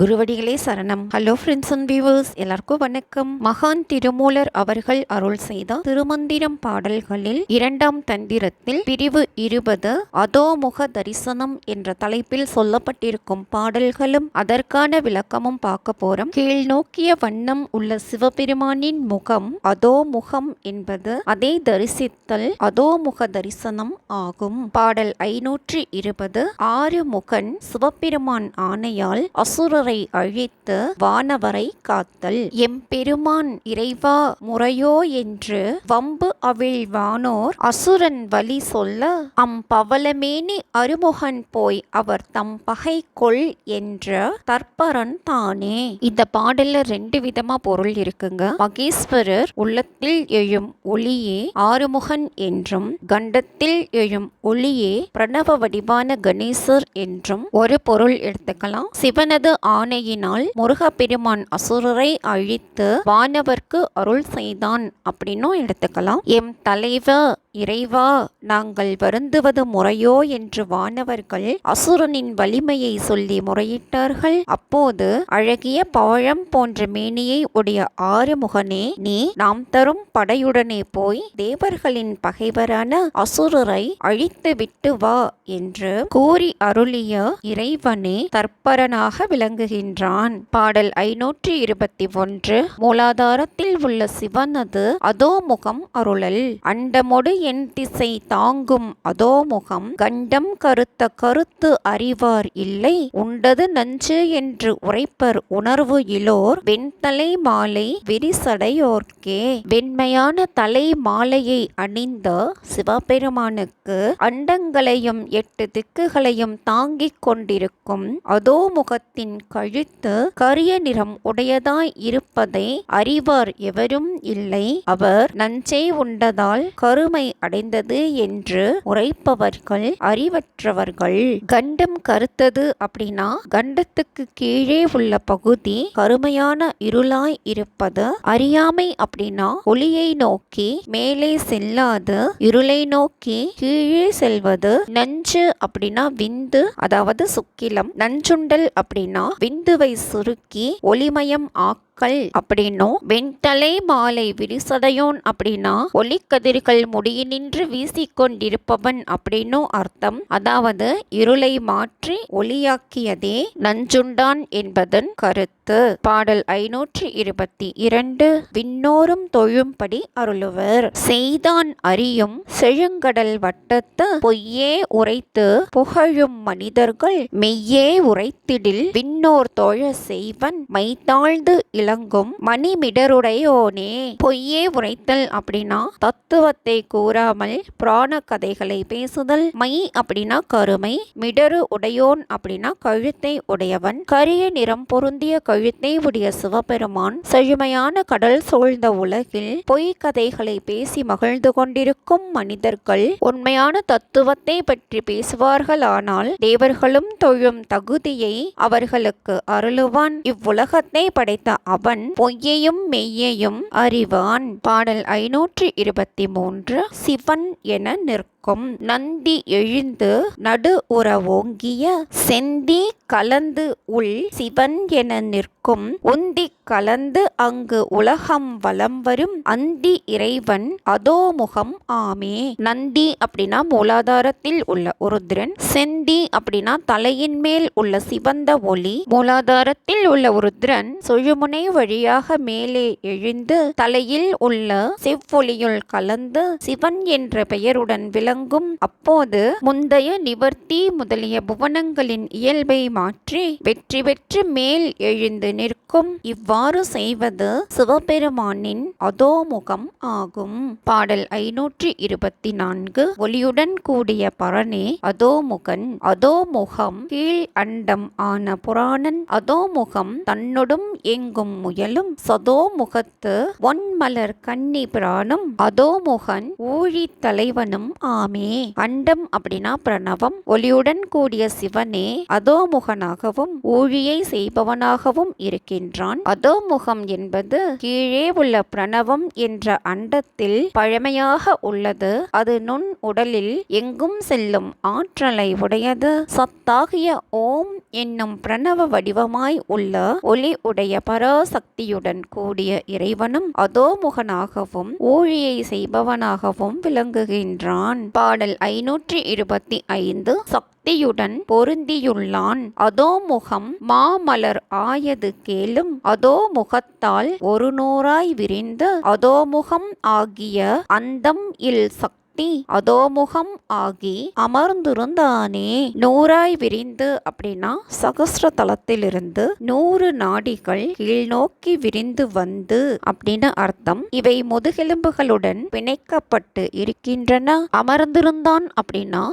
குருவடிகளே சரணம். Hello friends and viewers எல்லாருக்கும் வணக்கம். மகான் திருமூலர் அவர்கள் அருள் செய்த திருமந்திரம் பாடல்களில் இரண்டாம் தந்திரத்தில் பிரிவு இருபது அதோமுக தரிசனம் என்ற தலைப்பில் சொல்லப்பட்டிருக்கும் பாடல்களும் அதற்கான விளக்கமும் பார்க்க போறோம். கீழ் நோக்கிய வண்ணம் உள்ள சிவபெருமானின் முகம் அதோமுகம் என்பது அதை தரிசித்தல் அதோமுக தரிசனம் ஆகும். பாடல் ஐநூற்றி இருபது ஆறு முகன் சிவபெருமான் ஆணையால் அசுர அசுரரை அழித்து வானவரை காத்தல். எம்பெருமான் இறைவா முறையோ என்று வம்பு அவிழ் வானோர் அசுரன் வழி சொல்ல அம் பவளமேனி அருமுகன் போய் அவர் தம் பகை கொள் என்ற தற்பரன் தானே. இந்த பாடல்ல ரெண்டு விதமா பொருள் இருக்குங்க. மகேஸ்வரர் உள்ளத்தில் எழும் ஒளியே ஆறுமுகன் என்றும் கண்டத்தில் எழும் ஒளியே பிரணவ வடிவான கணேசர் என்றும் ஒரு பொருள் எடுத்துக்கலாம். சிவனது ஆணையினால் முருகப்பெருமான் அசுரரை அழித்து வானவர்க்கு அருள் செய்தான் அப்படின்னும் எடுத்துக்கலாம். எம் தலைவர் இறைவா நாங்கள் வருந்துவது முறையோ என்று வானவர்கள் அசுரனின் வலிமையை சொல்லி முறையிட்டார்கள். அப்போது அழகிய பழம் போன்ற மேனியை உடைய ஆறுமுகனே நீ நாம் தரும் படையுடனே போய் தேவர்களின் பகைவரான அசுரரை அழித்து விட்டு வா என்று கூறி அருளிய இறைவனே தற்பரனாக விளங்குகின்றான். பாடல் ஐநூற்றி இருபத்தி ஒன்று. மூலாதாரத்தில் உள்ள சிவனது அதோமுகம் அருளல். அண்டமொடு என் திசை தாங்கும் அதோமுகம் கண்டம் கருத்த கருத்து அறிவார் இல்லை. உண்டது நஞ்சு என்று உரைப்பர் உணர்வு இலோர். வெண்தலை மாலை விரிசடையோர்க்கே. வெண்மையான தலை மாலையை அணிந்த சிவபெருமானுக்கு அண்டங்களையும் எட்டு திக்குகளையும் தாங்கிக் கொண்டிருக்கும் அதோமுகத்தின் கழுத்து கரிய நிறம் உடையதாய் இருப்பதை அறிவார் எவரும் இல்லை. அவர் நஞ்சை உண்டதால் கருமை அடைந்தது என்று உரைப்பவர்கள் அறிவற்றவர்கள். கண்டம் கருத்தது அப்படின்னா கண்டத்துக்கு கீழே உள்ள பகுதி கருமையான இருளாய் இருப்பது. அறியாமை அப்படின்னா ஒளியை நோக்கி மேலே செல்லாது இருளை நோக்கி கீழே செல்வது. நஞ்சு அப்படின்னா விந்து அதாவது சுக்கிலம். நஞ்சுண்டல் அப்படின்னா விந்துவை சுருக்கி ஒளிமயம் ஆக்க கல் அப்படின்னும் வெண்தலை மாலை விரிசடையோன் அப்படின்னா ஒளிக்கதிர்கள் முடியினின்று வீசிக்கொண்டிருப்பவன் அப்படின்னும் அர்த்தம். அதாவது இருளை மாற்றி ஒளியாக்கியதே நஞ்சுண்டான் என்பதன் கருத்து. பாடல் ஐநூற்றி இருபத்தி இரண்டு விண்ணோரும் தொழும்படி அருளுவர். செய்தான் அறியும் செழுங்கடல் வட்டத்து பொய்யே உரைத்து புகழும் மனிதர்கள் மெய்யே உரைத்திடில். விண்ணோர் தோழ செய்வன் மைத்தாழ்ந்து இளங்கும் மணிமிடருடையோனே பொய்யே உரைத்தல் அப்படின்னா தத்துவத்தை கூறாமல் புராண கதைகளை பேசுதல். மை அப்படின்னா கருமை மிடரு உடையோன் அப்படின்னா கழுத்தை உடையவன். கரிய நிறம் பொருந்திய கழுத்தை உடைய சிவபெருமான். செழுமையான கடல் சூழ்ந்த உலகில் பொய் கதைகளை பேசி மகிழ்ந்து கொண்டிருக்கும் மனிதர்கள் உண்மையான தத்துவத்தை பற்றி பேசுவார்களானால் தேவர்களும் தொழும் தகுதியை அவர்களுக்கு அருளுவான். இவ்வுலகத்தை படைத்த அவன் பொய்யையும் மெய்யையும் அறிவான். பாடல் ஐநூற்றி இருபத்தி மூன்று சிவன் என பக்கம் நந்தி எழுந்து நடு உற ஓங்கிய செந்தி கலந்து உள் சிவன் என நிற்கும் உந்தி கலந்து அங்கு உலகம் வலம் வரும் அந்தி இறைவன் அதோமுகம் ஆமே. நந்தி அப்படின்னா மூலாதாரத்தில் உள்ள உருத்ரன் செந்தி அப்படின்னா தலையின் மேல் உள்ள சிவந்த ஒளி. மூலாதாரத்தில் உள்ள உருத்ரன் சுழுமுனை வழியாக மேலே எழுந்து தலையில் உள்ள செவ்வொளியுள் கலந்து சிவன் என்ற பெயருடன் விளங்கும் அப்போது முந்தைய நிவர்த்தி முதலிய புவனங்களின் இயல்பை மாற்றி வெற்றி பெற்று மேல் எழுந்து நிற்கும். இவ்வாறு செய்வது சிவபெருமானின் அதோமுகம் ஆகும். பாடல் ஐநூற்றி இருபத்தி நான்கு ஒளியுடன் கூடிய பரணே அதோமுகன் அதோமுகம் கீழ் அண்டம் ஆன புராணன் அதோமுகம் தன்னொடும் எங்கும் முயலும். சதோமுகத்து ஒன்மலர் கன்னி பிரானும் அதோமுகன் ஊழி தலைவனும் ஆமே அண்டம் அப்படின்னா பிரணவம். ஒளியுடன் கூடிய சிவனே அதோமுகனாகவும் ஊழியை செய்பவனாகவும் இருக்கின்றான். அதோமுகம் என்பது கீழே உள்ள பிரணவம் என்ற அண்டத்தில் பழமையாக உள்ளது. அது நுண் உடலில் எங்கும் செல்லும் ஆற்றலை உடையது. சத்தாகிய ஓம் என்னும் பிரணவ வடிவமாய் உள்ள ஒளி உடைய பராசக்தியுடன் கூடிய இறைவனும் அதோமுகனாகவும் ஊழியை செய்பவனாகவும் விளங்குகின்றான். பாடல் ஐநூற்றி இருபத்தி ஐந்து. சக்தியுடன் பொருந்தியுள்ளான். அதோமுகம் மாமலர் ஆயது கேளும். அதோமுகத்தால் ஒரு நூறாய் விரிந்து. அதோமுகம் ஆகிய அந்தம் இல் சக்தி அதோமுகம் ஆகி அமர்ந்திருந்தானே நூறாய் விரிந்து அப்படின்னா சகசிர தலத்திலிருந்து நூறு நாடிகள் கீழ்நோக்கி விரிந்து வந்து அப்படின்னு அர்த்தம். இவை முதுகெலும்புகளுடன் பிணைக்கப்பட்டு இருக்கின்றன. அமர்ந்திருந்தான் அப்படின்னா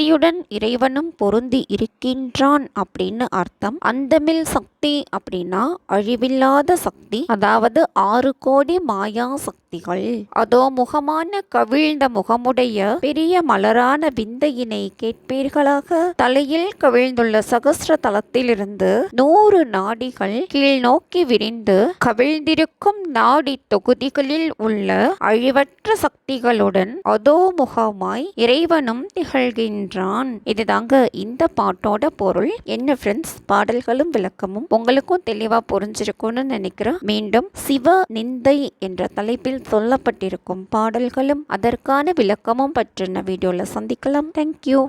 சக்தியுடன் இறைவனும் பொருந்தி இருக்கின்றான் அப்படின்னு அர்த்தம். அந்தமில் சக்தி அப்படின்னா அழிவில்லாத சக்தி அதாவது ஆறு கோடி மாயா சக்திகள். அதோ முகமான கவிழ்ந்த முகமுடைய பெரிய மலரான விந்தையினை கேட்பீர்களாக? தலையில் கவிழ்ந்துள்ள சகஸ்ர தலத்திலிருந்து நூறு நாடிகள் கீழ் நோக்கி விரிந்து கவிழ்ந்திருக்கும் நாடி தொகுதிகளில் உள்ள அழிவற்ற சக்திகளுடன் அதோ முகமாய் இறைவனும் என்றான். இதுதாங்க இந்த பாட்டோட பொருள். என்ன ஃப்ரெண்ட்ஸ் பாடல்களும் விளக்கமும் உங்களுக்கும் தெளிவா புரிஞ்சிருக்கும்னு நினைக்கிறேன். மீண்டும் சிவ நிந்தை என்ற தலைப்பில் சொல்லப்பட்டிருக்கும் பாடல்களும் அதற்கான விளக்கமும் பற்றின வீடியோல சந்திக்கலாம். தேங்க்யூ